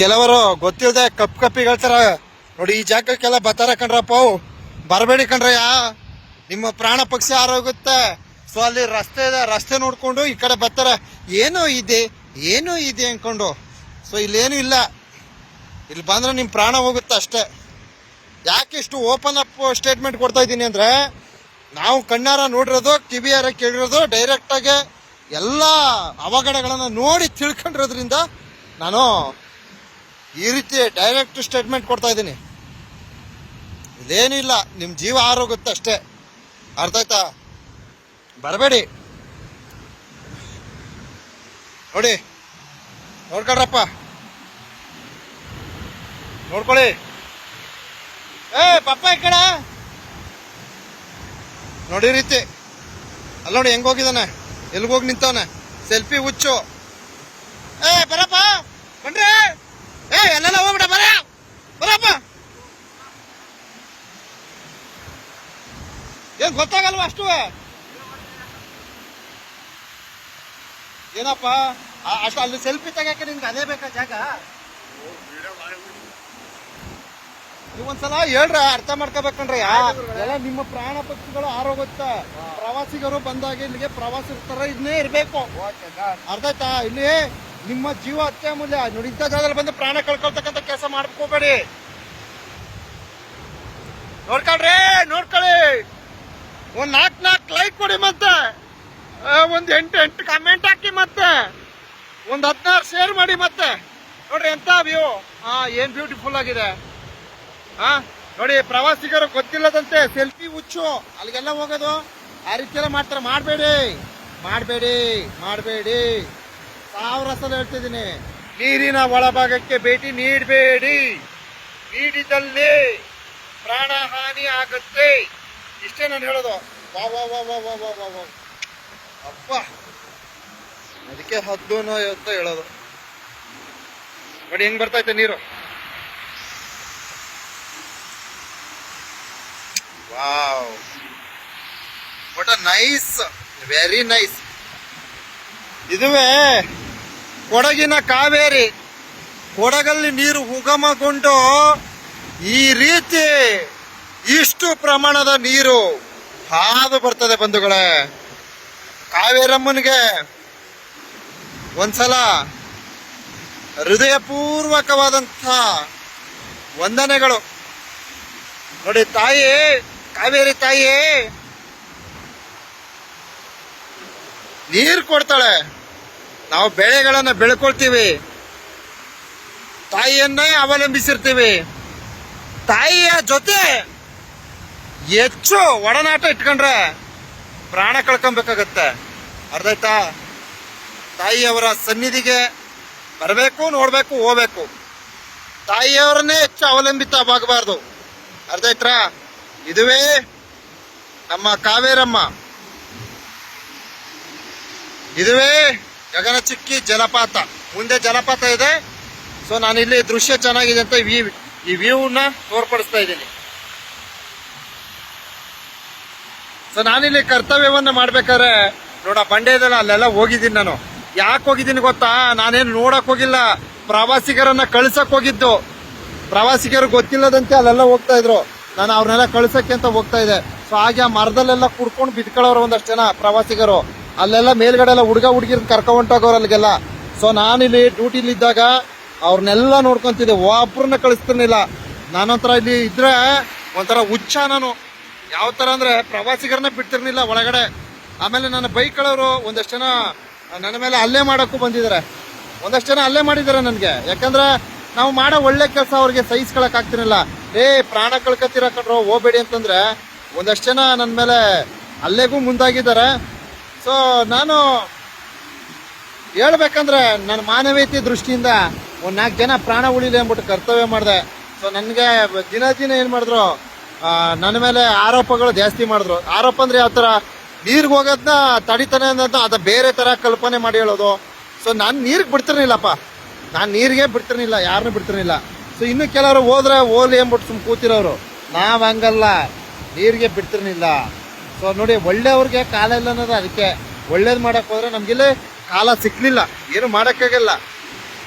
ಕೆಲವರು ಗೊತ್ತಿಲ್ಲದೆ ಕಪ್ ಕಪ್ಪಿ ಹೇಳ್ತಾರ ನೋಡಿ, ಈ ಜಾಗಕ್ಕೆಲ್ಲ ಬತ್ತಾರ ಕಣ್ರಪ್ಪ ಬರಬೇಡಿ ಕಣ್ರಯ್ಯ. ನಿಮ್ಮ ಪ್ರಾಣ ಪಕ್ಷಿ ಆರೋಗುತ್ತೆ ಸೊ ಅಲ್ಲಿ ರಸ್ತೆ ಇದೆ, ರಸ್ತೆ ನೋಡಿಕೊಂಡು ಈ ಕಡೆ ಬರ್ತಾರೆ. ಏನೋ ಇದೆ ಏನೋ ಇದೆ ಅಂದ್ಕೊಂಡು ಸೊ ಇಲ್ಲೇನು ಇಲ್ಲ. ಇಲ್ಲಿ ಬಂದ್ರೆ ನಿಮ್ಮ ಪ್ರಾಣ ಹೋಗುತ್ತೆ ಅಷ್ಟೇ. ಯಾಕೆ ಇಷ್ಟು ಓಪನ್ ಅಪ್ ಸ್ಟೇಟ್ಮೆಂಟ್ ಕೊಡ್ತಾ ಇದ್ದೀನಿ ಅಂದ್ರೆ, ನಾವು ಕಣ್ಣಾರ ನೋಡಿರೋದು, ಕಿವಿಯಾರ ಕೇಳಿರೋದು ಡೈರೆಕ್ಟ್ ಆಗಿ ಎಲ್ಲ ಅವಘಡಗಳನ್ನು ನೋಡಿ ತಿಳ್ಕೊಂಡಿರೋದ್ರಿಂದ ನಾನು ಈ ರೀತಿ ಡೈರೆಕ್ಟ್ ಸ್ಟೇಟ್ಮೆಂಟ್ ಕೊಡ್ತಾ ಇದ್ದೀನಿ. ಇದೇನಿಲ್ಲ ನಿಮ್ಮ ಜೀವ ಆರೋಗುತ್ತೆ ಅಷ್ಟೇ. ಅರ್ಥ ಆಯ್ತಾ? ಬರಬೇಡಿ. ನೋಡಿ, ನೋಡ್ಕೊಳ್ರಪ್ಪ. ನೋಡ್ಕೊಳ್ಳಿ. ಏ, ಪಪ್ಪ ಈ ಕಡೆ. ನೋಡಿ ರೀತಿ. ಅಲ್ಲ ನೋಡಿ ಹೆಂಗೋಗಿದ್ದಾನೆ ಹೋಗಿದಾನೆ ನಿಂತಾನೆ ಸೆಲ್ಫಿ ಹುಚ್ಚು ಏ ಬರಪ್ಪ ಬನ್ರಿ ಏ ಎಲ್ಲೆಲ್ಲ ಹೋಗ್ಬಿಡ ಬರ. ಬರಪ್ಪ. ಏನ್ ಗೊತ್ತಾಗಲ್ವ ಅಷ್ಟು? ಏನಪ್ಪ? ಆ- ಅಷ್ಟು ಅಲ್ಲಿ ಸೆಲ್ಫಿ ತೆಗಿಯಕ್ಕೆ ನಿನ್ಗೆ ಅದೇ ಬೇಕಾ ಜಾಗ? ನೀವೊಂದ್ಸಲ ಹೇಳ್ರ ಅರ್ಥ ಮಾಡ್ಕೋಬೇಕಂದ್ರೆ. ಎಲ್ಲ ನಿಮ್ಮ ಪ್ರಾಣ ಪಕ್ಷಿಗಳು ಆರೋಗ್ಯ ಪ್ರವಾಸಿಗರು ಬಂದಾಗ ಇಲ್ಲಿಗೆ ಪ್ರವಾಸಿಗರ ಇದನ್ನೇ ಇರ್ಬೇಕು. ಅರ್ಥ ಆಯ್ತಾ? ಇಲ್ಲಿ ನಿಮ್ಮ ಜೀವ ಅತ್ಯಮೂಲ್ಯ ನೋಡಿ, ಇಂಥ ಜಾಗದಲ್ಲಿ ಬಂದು ಪ್ರಾಣ ಕಳ್ಕೊಳ್ತಕ್ಕಂಥ ಕೆಲಸ ಮಾಡ್ಕೋಬೇಡಿ ನೋಡ್ಕೊಳ್ರಿ ನೋಡ್ಕೊಳ್ಳಿ ಒಂದ್ ನಾಲ್ಕು ನಾಲ್ಕು ಲೈಕ್ ಕೊಡಿ ಮತ್ತೆ. ಒಂದ್ ಎಂಟು ಎಂಟು ಕಮೆಂಟ್ ಹಾಕಿ ಮತ್ತೆ. ಒಂದ್ ಹದಿನಾರು ಶೇರ್ ಮಾಡಿ ಮತ್ತೆ. ನೋಡ್ರಿ, ಎಂತ ವ್ಯೂ ಹಾ ಏನ್ ಬ್ಯೂಟಿಫುಲ್ ಆಗಿದೆ. ಹಾ ನೋಡಿ, ಪ್ರವಾಸಿಗರು ಗೊತ್ತಿಲ್ಲದಂತೆ ಸೆಲ್ಫಿ ಹುಚ್ಚು. ಅಲ್ಲಿಗೆಲ್ಲ ಹೋಗೋದು. ಆ ರೀತಿ ಎಲ್ಲ ಮಾಡ್ತಾರೆ. ಮಾಡಬೇಡಿ. ಮಾಡಬೇಡಿ ಮಾಡಬೇಡಿ. ಸಾವಿರ ಸಲ ಹೇಳ್ತಿದ್ದೀನಿ. ನೀರಿನ ಒಳಭಾಗಕ್ಕೆ ಭೇಟಿ ನೀಡಬೇಡಿ. ನೀಡಿದಲ್ಲಿ ಪ್ರಾಣ ಹಾನಿ ಆಗುತ್ತೆ. ಇಷ್ಟೇ ನಾನು ಹೇಳೋದು. ವಾ ವಾ ವಾ ವಾ ವಾ ವಾ ವಾ ಅಪ್ಪ. ಅದಕ್ಕೆ ಹದ್ದು ಅಂತ ಹೇಳೋದು. ನೋಡಿ, ಹೆಂಗ್ ಬರ್ತೈತೆ ನೀರು? Wow. What nice very nice ಇದುವೇ ಕೊಡಗಿನ ಕಾವೇರಿ, ಕೊಡಗಲ್ಲಿ ನೀರು ಉಗಮಗೊಂಡು ಈ ರೀತಿ ಇಷ್ಟು ಪ್ರಮಾಣದ ನೀರು ಹಾದು ಬರ್ತದೆ ಬಂಧುಗಳೇ. ಕಾವೇರಮ್ಮನಿಗೆ ಒಂದ್ಸಲ ಹೃದಯಪೂರ್ವಕವಾದಂಥ ವಂದನೆಗಳು. ನೋಡಿ ತಾಯಿ, ಕಾವೇರಿ ತಾಯಿ, ನೀರು ಕೊಡ್ತಾಳೆ. ನಾವು ಬೆಳೆಗಳನ್ನು ಬೆಳ್ಕೊಳ್ತೀವಿ. ತಾಯಿಯನ್ನೇ ಅವಲಂಬಿಸಿರ್ತೀವಿ. ತಾಯಿಯ ಜೊತೆ ಹೆಚ್ಚು ಒಡನಾಟ ಇಟ್ಕೊಂಡ್ರೆ ಪ್ರಾಣ ಕಳ್ಕೊಬೇಕಾಗತ್ತೆ. ಅರ್ಧೈತಾ ತಾಯಿಯವರ ಸನ್ನಿಧಿಗೆ ಬರಬೇಕು, ನೋಡಬೇಕು, ಹೋಗ್ಬೇಕು. ತಾಯಿಯವರನ್ನೇ ಹೆಚ್ಚು ಅವಲಂಬಿತವಾಗಬಾರ್ದು ಆಯ್ತಾ? ಇದುವೇ ನಮ್ಮ ಕಾವೇರಮ್ಮ. ಇದುವೇ ಗಗನಚುಕ್ಕಿ ಜಲಪಾತ. ಮುಂದೆ ಜಲಪಾತ ಇದೆ. ಸೊ ಇಲ್ಲಿ ದೃಶ್ಯ ಚೆನ್ನಾಗಿದೆ ಅಂತ ಈ ಈ ವ್ಯೂನ ತೋರ್ಪಡಿಸ್ತಾ ಇದ್ದೀನಿ. ಸೊ ನಾನಿಲ್ಲಿ ಕರ್ತವ್ಯವನ್ನು ಮಾಡ್ಬೇಕಾದ್ರೆ, ನೋಡ, ಬಂಡೆದಲ್ಲ ಅಲ್ಲೆಲ್ಲ ಹೋಗಿದ್ದೀನಿ ನಾನು. ಯಾಕೆ ಹೋಗಿದ್ದೀನಿ ಗೊತ್ತಾ? ನಾನೇನು ನೋಡಕ್ ಹೋಗಿಲ್ಲ. ಪ್ರವಾಸಿಗರನ್ನ ಕಳ್ಸಕ್ ಹೋಗಿದ್ದು. ಪ್ರವಾಸಿಗರು ಗೊತ್ತಿಲ್ಲದಂತೆ ಅಲ್ಲೆಲ್ಲ ಹೋಗ್ತಾ ಇದ್ರು. ನಾನು ಅವ್ರನ್ನೆಲ್ಲ ಕಳ್ಸಕ್ಕೆ ಅಂತ ಹೋಗ್ತಾ ಇದ್ದೆ. ಸೊ ಹಾಗೆ ಆ ಮರದಲ್ಲೆಲ್ಲ ಕುಡ್ಕೊಂಡು ಬಿದ್ಕೊಳ್ಳೋರು ಒಂದಷ್ಟು ಜನ ಪ್ರವಾಸಿಗರು. ಅಲ್ಲೆಲ್ಲ ಮೇಲ್ಗಡೆ ಎಲ್ಲ ಹುಡುಗ ಹುಡುಗಿರ್ ಕರ್ಕೊಂಡ್ ಹೊಂಟೋಗೋರು ಅಲ್ಲಿಗೆಲ್ಲ ಸೊ ನಾನಿಲ್ಲಿ ಡ್ಯೂಟಿಲಿ ಇದ್ದಾಗ ಅವ್ರನ್ನೆಲ್ಲ ನೋಡ್ಕೊಂತಿದ್ದೆ ಒಬ್ಬರನ್ನ ಕಳಿಸ್ತಿರ್ಲಿಲ್ಲ. ನಾನಂತರ ಇಲ್ಲಿ ಇದ್ರೆ ಒಂಥರ ಹುಚ್ಚ ನಾನು. ಯಾವ ಥರ ಅಂದ್ರೆ ಪ್ರವಾಸಿಗರನ್ನ ಬಿಡ್ತಿರ್ಲಿಲ್ಲ ಒಳಗಡೆ. ಆಮೇಲೆ ನನ್ನ ಬೈಕ್ಗಳವರು ಒಂದಷ್ಟು ಜನ ನನ್ನ ಮೇಲೆ ಅಲ್ಲೇ ಮಾಡಕ್ಕೂ ಬಂದಿದ್ದಾರೆ. ಒಂದಷ್ಟು ಜನ ಅಲ್ಲೇ ಮಾಡಿದ್ದಾರೆ ನನಗೆ. ಯಾಕಂದ್ರೆ ನಾವು ಮಾಡೋ ಒಳ್ಳೆ ಕೆಲಸ ಅವ್ರಿಗೆ ಸಹಿಸ್ಕೊಳಕ್ ಆಗ್ತಿರಲಿಲ್ಲ. ಏ, ಪ್ರಾಣ ಕಳ್ಕೊತೀರ ಕಣ್ರೋ, ಹೋಗ್ಬೇಡಿ ಅಂತಂದ್ರೆ ಒಂದಷ್ಟು ಜನ ನನ್ನ ಮೇಲೆ ಅಲ್ಲೇಗೂ ಮುಂದಾಗಿದ್ದಾರೆ. ಸೊ ನಾನು ಹೇಳ್ಬೇಕಂದ್ರೆ ನನ್ನ ಮಾನವೀಯತೆ ದೃಷ್ಟಿಯಿಂದ ಒಂದ್ ನಾಲ್ಕು ಜನ ಪ್ರಾಣ ಉಳಿಲಿ ಅಂದ್ಬಿಟ್ಟು ಕರ್ತವ್ಯ ಮಾಡಿದೆ. ಸೊ ನನಗೆ ದಿನ ದಿನ ಏನು ಮಾಡಿದ್ರು ನನ್ನ ಮೇಲೆ ಆರೋಪಗಳು ಜಾಸ್ತಿ ಮಾಡಿದ್ರು. ಆರೋಪ ಅಂದ್ರೆ ಯಾವ ತರ ನೀರಿಗೆ ಹೋಗೋದನ್ನ ತಡಿತಾನೆ ಅನ್ನೋದನ್ನ ಅದ ಬೇರೆ ತರ ಕಲ್ಪನೆ ಮಾಡಿ ಹೇಳೋದು. ಸೊ ನಾನು ನೀರಿಗೆ ಬಿಡ್ತಿರ್ಲಿಲ್ಲಪ್ಪ. ನಾನು ನೀರಿಗೆ ಬಿಡ್ತಿರ್ಲಿಲ್ಲ ಯಾರನ್ನೂ ಬಿಡ್ತಿರ್ಲಿಲ್ಲ. ಸೊ ಇನ್ನು ಕೆಲವರು ಹೋದ್ರೆ ಹೋಗ್ಲಿ ಅಂದ್ಬಿಟ್ಟು ಸುಮ್ ಕೂತಿರೋರು. ನಾವು ಹಂಗಲ್ಲ. ನೀರಿಗೆ ಬಿಡ್ತಿರ್ಲಿಲ್ಲ. ಸೊ ನೋಡಿ, ಒಳ್ಳೆಯವ್ರಿಗೆ ಕಾಲ ಇಲ್ಲ ಅನ್ನೋದು ಅದಕ್ಕೆ. ಒಳ್ಳೇದು ಮಾಡಕ್ ಹೋದ್ರೆ ನಮ್ಗಿಲ್ಲಿ ಕಾಲ ಸಿಕ್ಲಿಲ್ಲ. ಏನು ಮಾಡಕ್ಕಾಗಲ್ಲ.